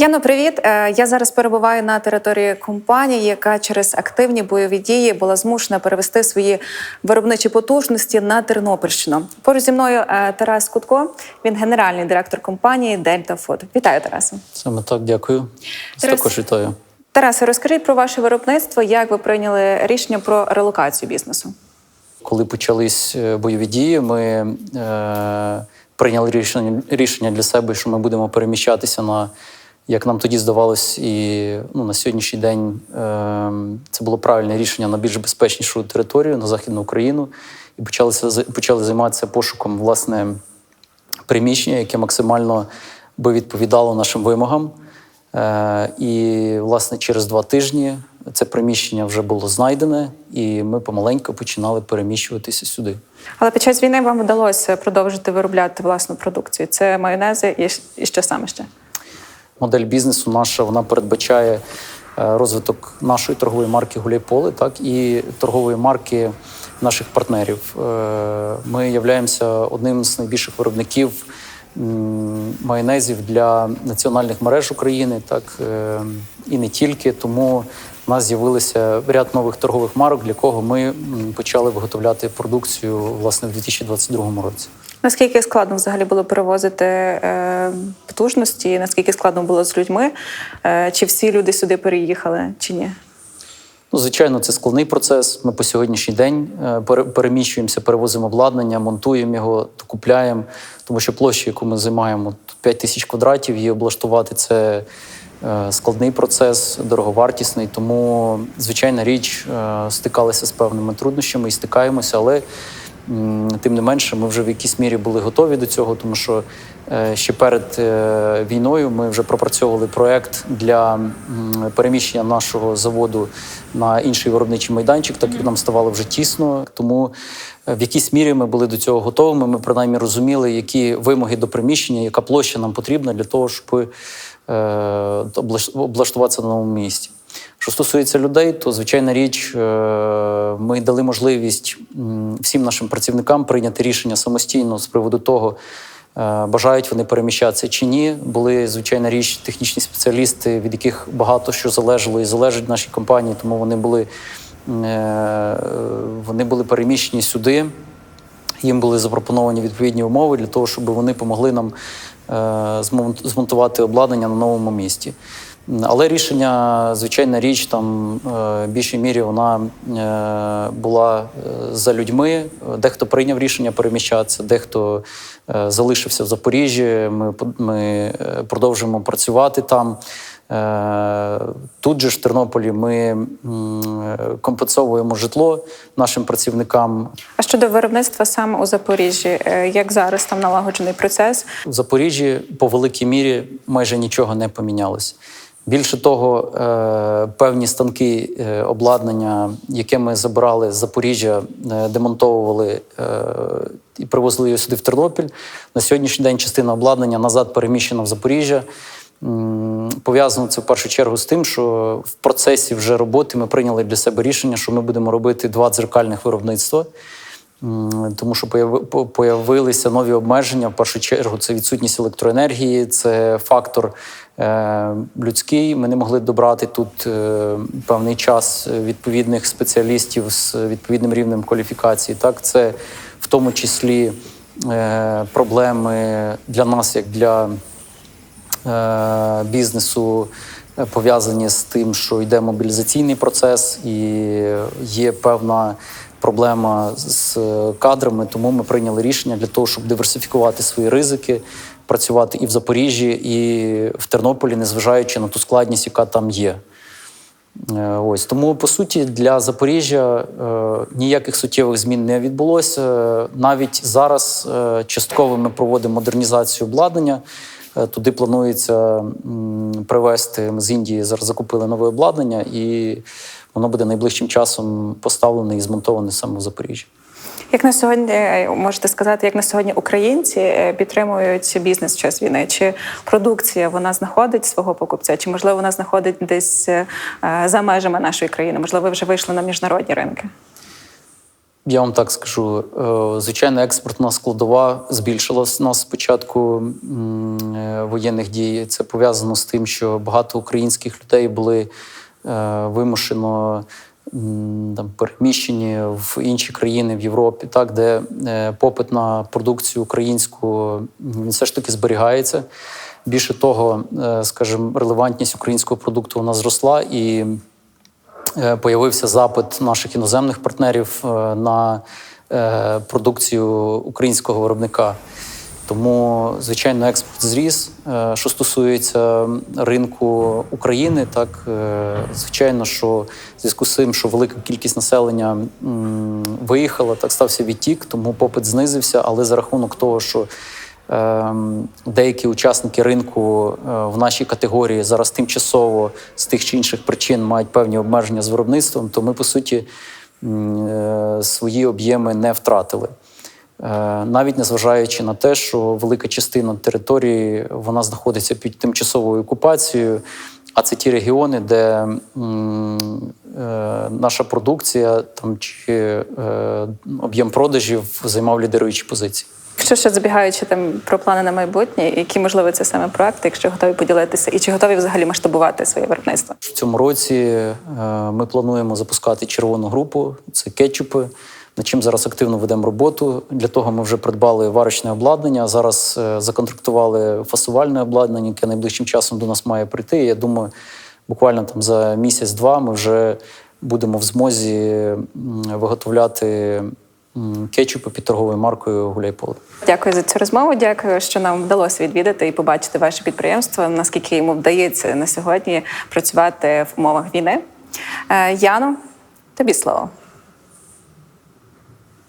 Яно, привіт. Е, Я зараз перебуваю на території компанії, яка через активні бойові дії була змушена перевести свої виробничі потужності на Тернопільщину. Поруч зі мною е, Тарас Кутко. Він генеральний директор компанії Дельта Фуд. Вітаю, Тарасе. Саме так, дякую. Тарас- Також вітаю. Тарасе, розкажіть про ваше виробництво, як ви прийняли рішення про релокацію бізнесу. Коли почались е, бойові дії, ми е, прийняли рішення, рішення для себе, що ми будемо переміщатися на, як нам тоді здавалось, і ну, на сьогоднішній день е, це було правильне рішення на більш безпечнішу територію, на Західну Україну, і почалися, почали займатися пошуком власне приміщення, яке максимально би відповідало нашим вимогам. Е, і, власне, через два тижні це приміщення вже було знайдене, і ми помаленьку починали переміщуватися сюди. Але під час війни вам вдалося продовжити виробляти власну продукцію. Це майонези і, і що саме ще? Модель бізнесу наша вона передбачає е, розвиток нашої торгової марки Гуляйполе, так і торгової марки наших партнерів. Е, Ми являємося одним з найбільших виробників майонезів для національних мереж України, так е, і не тільки. Тому в нас з'явилися ряд нових торгових марок, для кого ми почали виготовляти продукцію власне в 2022 році. Наскільки складно взагалі було перевозити е, потужності? Наскільки складно було з людьми? Е, чи всі люди сюди переїхали, чи ні? Ну, звичайно, це складний процес. Ми по сьогоднішній день е, переміщуємося, перевозимо обладнання, монтуємо його, купляємо, тому що площа, яку ми займаємо, тут 5 тисяч квадратів, її облаштувати це е, складний процес, дороговартісний. Тому, звичайна річ, е, стикалися з певними труднощами і стикаємося, але тим не менше, ми вже в якійсь мірі були готові до цього, тому що е, ще перед е, війною ми вже пропрацьовували проект для переміщення нашого заводу на інший виробничий майданчик, так як нам ставало вже тісно. Тому е, в якійсь мірі ми були до цього готовими. Ми принаймні розуміли, які вимоги до приміщення, яка площа нам потрібна для того, щоб облаштуватися на новому місці. Що стосується людей, то звичайна річ, е, ми дали можливість всім нашим працівникам прийняти рішення самостійно з приводу того, е, бажають вони переміщатися чи ні. Були звичайна річ технічні спеціалісти, від яких багато що залежало і залежить в нашій компанії, тому вони були, е, вони були переміщені сюди. Їм були запропоновані відповідні умови для того, щоб вони помогли нам змонтувати обладнання на новому місці. Але рішення, звичайна річ, там е, в більшій мірі вона е, була е, за людьми. Дехто прийняв рішення переміщатися, дехто залишився в Запоріжжі. Ми, ми продовжуємо працювати там. Тут же в Тернополі ми компенсовуємо житло нашим працівникам. А щодо виробництва саме у Запоріжжі, як зараз там налагоджений процес? В Запоріжжі по великій мірі майже нічого не помінялося. Більше того, е, певні станки е, обладнання, яке ми забирали з Запоріжжя, е, демонтовували і привозили його сюди в Тернопіль. На сьогоднішній день частина обладнання назад переміщена в Запоріжжя. Пов'язано це в першу чергу з тим, що в процесі вже роботи ми прийняли для себе рішення, що ми будемо робити два дзеркальних виробництва. Тому що появи- появилися нові обмеження. В першу чергу це відсутність електроенергії, це фактор е, людський. Ми не могли добрати тут е, певний час відповідних спеціалістів з відповідним рівнем кваліфікації. Так, це в тому числі е, проблеми для нас, як для бізнесу пов'язані з тим, що йде мобілізаційний процес, і є певна проблема з кадрами. Тому ми прийняли рішення для того, щоб диверсифікувати свої ризики, працювати і в Запоріжжі, і в Тернополі, незважаючи на ту складність, яка там є. Е, Ось тому по суті для Запоріжжя е, ніяких суттєвих змін не відбулося. Е, Навіть зараз е, частково ми проводимо модернізацію обладнання. Е, Туди планується привезти з Індії. Зараз закупили нове обладнання, і воно буде найближчим часом поставлене і змонтоване саме в Запоріжжі. Як на сьогодні е, можете сказати, як на сьогодні українці е, підтримують бізнес в час війни? Чи продукція вона знаходить свого покупця, чи можливо вона знаходить десь за межами нашої країни? Можливо, ви вже вийшли на міжнародні ринки? Я вам так скажу. Е, Звичайно, експортна складова збільшилась нас з початку е, воєнних дій. Це пов'язано з тим, що багато українських людей були е, вимушено там, переміщені в інші країни в Європі, так, де попит на продукцію українську він все ж таки зберігається. Більше того, скажімо, релевантність українського продукту нас зросла і появився запит наших іноземних партнерів е, на е, продукцію українського виробника. Тому, звичайно, експорт зріс. Е, Що стосується ринку України, так е, звичайно, що в зв'язку з цим, що велика кількість населення виїхала, так стався відтік, тому попит знизився. Але за рахунок того, що Деякі учасники ринку е, в нашій категорії зараз тимчасово з тих чи інших причин мають певні обмеження з виробництвом, то ми по суті е, свої об'єми не втратили. Е, Навіть незважаючи на те, що велика частина території вона знаходиться під тимчасовою окупацією, а це ті регіони, де наша продукція там чи об'єм продажів займав лідируючі позиції. Що ще забігаючи там про плани на майбутнє, які можливо це саме проекти, якщо готові поділитися, і чи готові взагалі масштабувати своє виробництво? В цьому році е, ми плануємо запускати червону групу, це кетчупи. Над чим зараз активно ведемо роботу. Для того ми вже придбали варочне обладнання. Зараз е, законтрактували фасувальне обладнання, яке найближчим часом до нас має прийти. Я думаю, буквально там за місяць-два ми вже будемо в змозі виготовляти м, кетчупи під торговою маркою Гуляйполе. Дякую за цю розмову. Дякую, що нам вдалося відвідати і побачити ваше підприємство. Наскільки йому вдається на сьогодні працювати в умовах війни. Яну, Яно, тобі слово.